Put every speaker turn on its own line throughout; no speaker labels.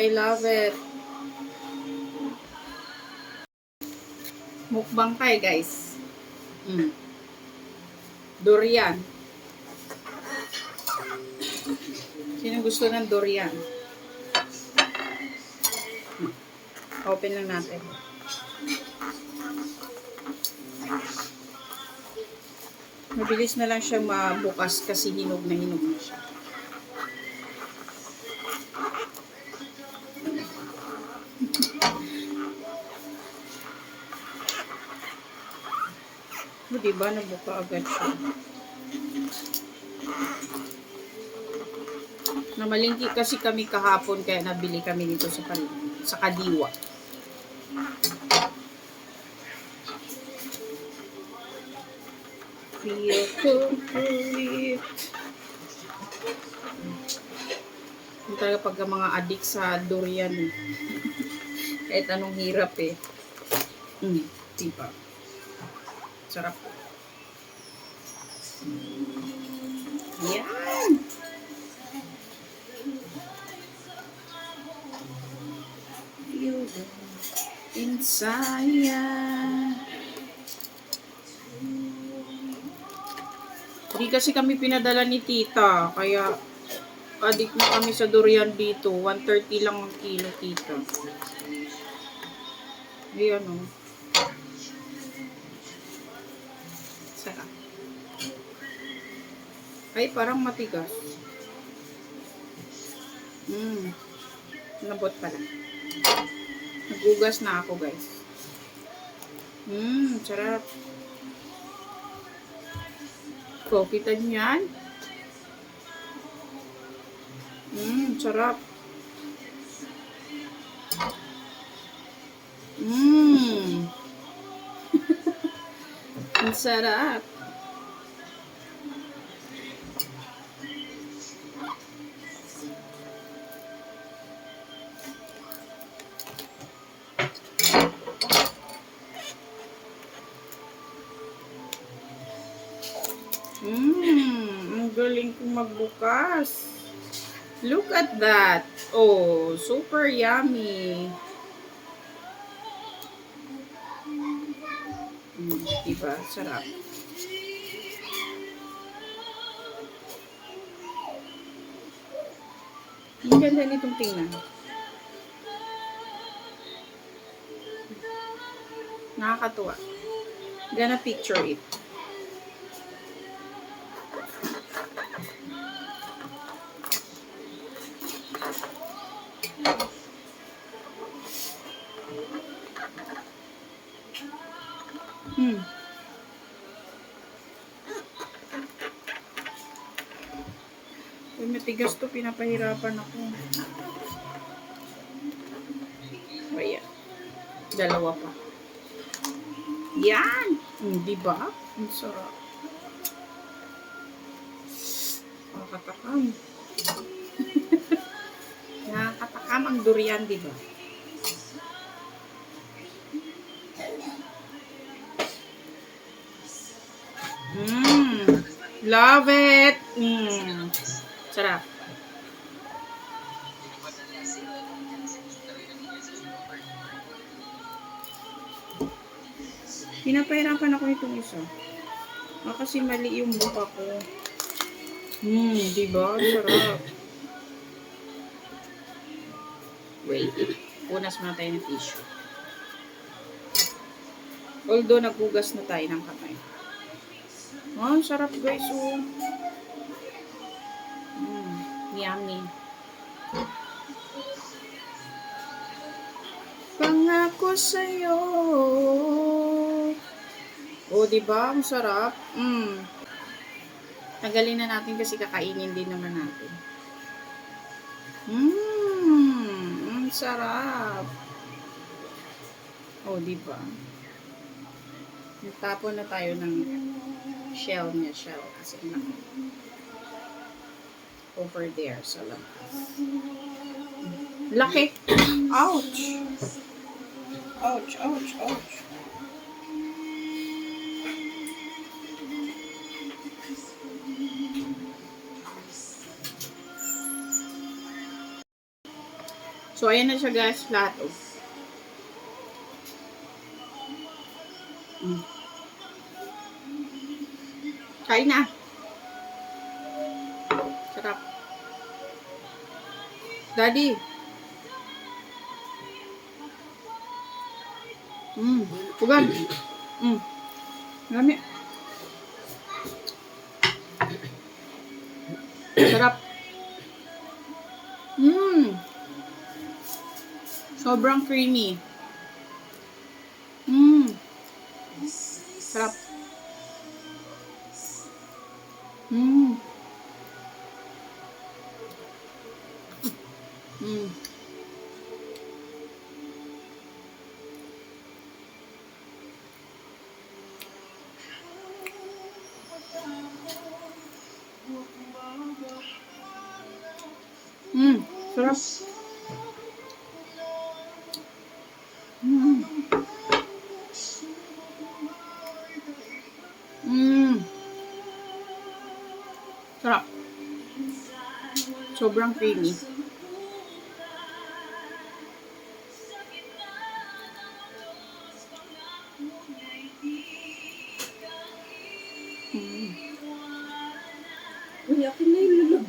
I love it. Mukbang tayo, guys. Mm. Durian. Sino gusto ng durian? Mm. Open lang natin. Mabilis na lang siya mabukas kasi hinog na hinog na siya. O, diba? Nabuka agad siya. Namalingki kasi kami kahapon kaya nabili kami nito sa, sa Kadiwa. Feel complete. Yung talaga pag ang mga adik sa durian eh. Kahit anong hirap eh. Mm, diba? Sarap. Yan! Feel the inside. Hindi kasi kami pinadala ni tita, kaya adik na kami sa durian dito. 130 lang ang kilo, tita. Ayan o. Sarap. Ay, parang matigas. Mmm. Lambot pala. Nagugas na ako, guys. Mmm, sarap. Ko, kita niyo? Mmm, sarap. Mmm. Ang sarap. Mmm, ang galing kong magbukas. Look at that. Oh, super yummy. Diba? Sarap. Ang ganda nitong tingnan. Nakakatuwa. Gonna picture it. Hmm. Matigas to. Pinapahirapan ako. Ayan. Dalawa pa. Yan! Hmm, di ba? Ang sarap. Nakakatakam. Nakakatakam ang durian, di ba? Mmm. Love it. Mmm. Sarap. Pinapahirapan ako nitong isa. Ah, kasi mali yung buka ko. Mmm, diba? Sarap. Wait. Punas muna tayo ng tissue. Although naghugas na tayo ng kamay. Ang sarap guys, oh. Mm, yummy. Pangako sa'yo. Oh, di ba? Ang sarap. Mm. Tagalin na natin kasi kakainin din naman natin. Mmm, ang sarap. Oh, di ba? Nagtapon na tayo ng shell niya, shell. Kasi na over there sa labas. Laki! Ouch! Ouch, ouch, ouch. So, ayan na siya guys, lahat. Oh. Mm. Kain na. Daddy. Mm. Ugan. Mm. Lami. Sarap. Mm. Sobrang creamy. Mm. Sarap. Mm. Mm. Mm. Sarap. Mm. Mm. Sarap. Sobrang creamy.
Uy, akin na yung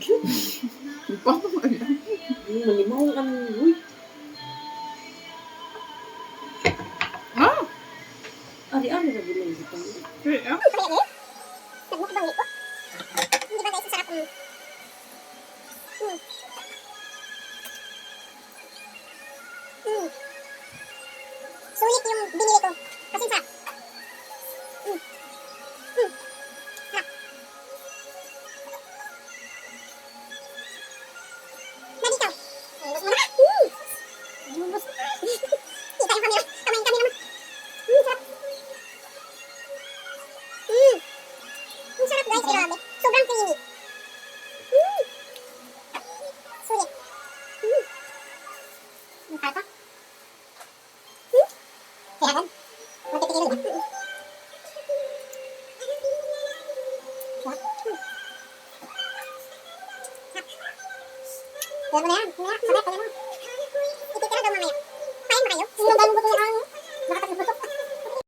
เดินมาแล้วมาแล้วเขาได้ไปแล้ว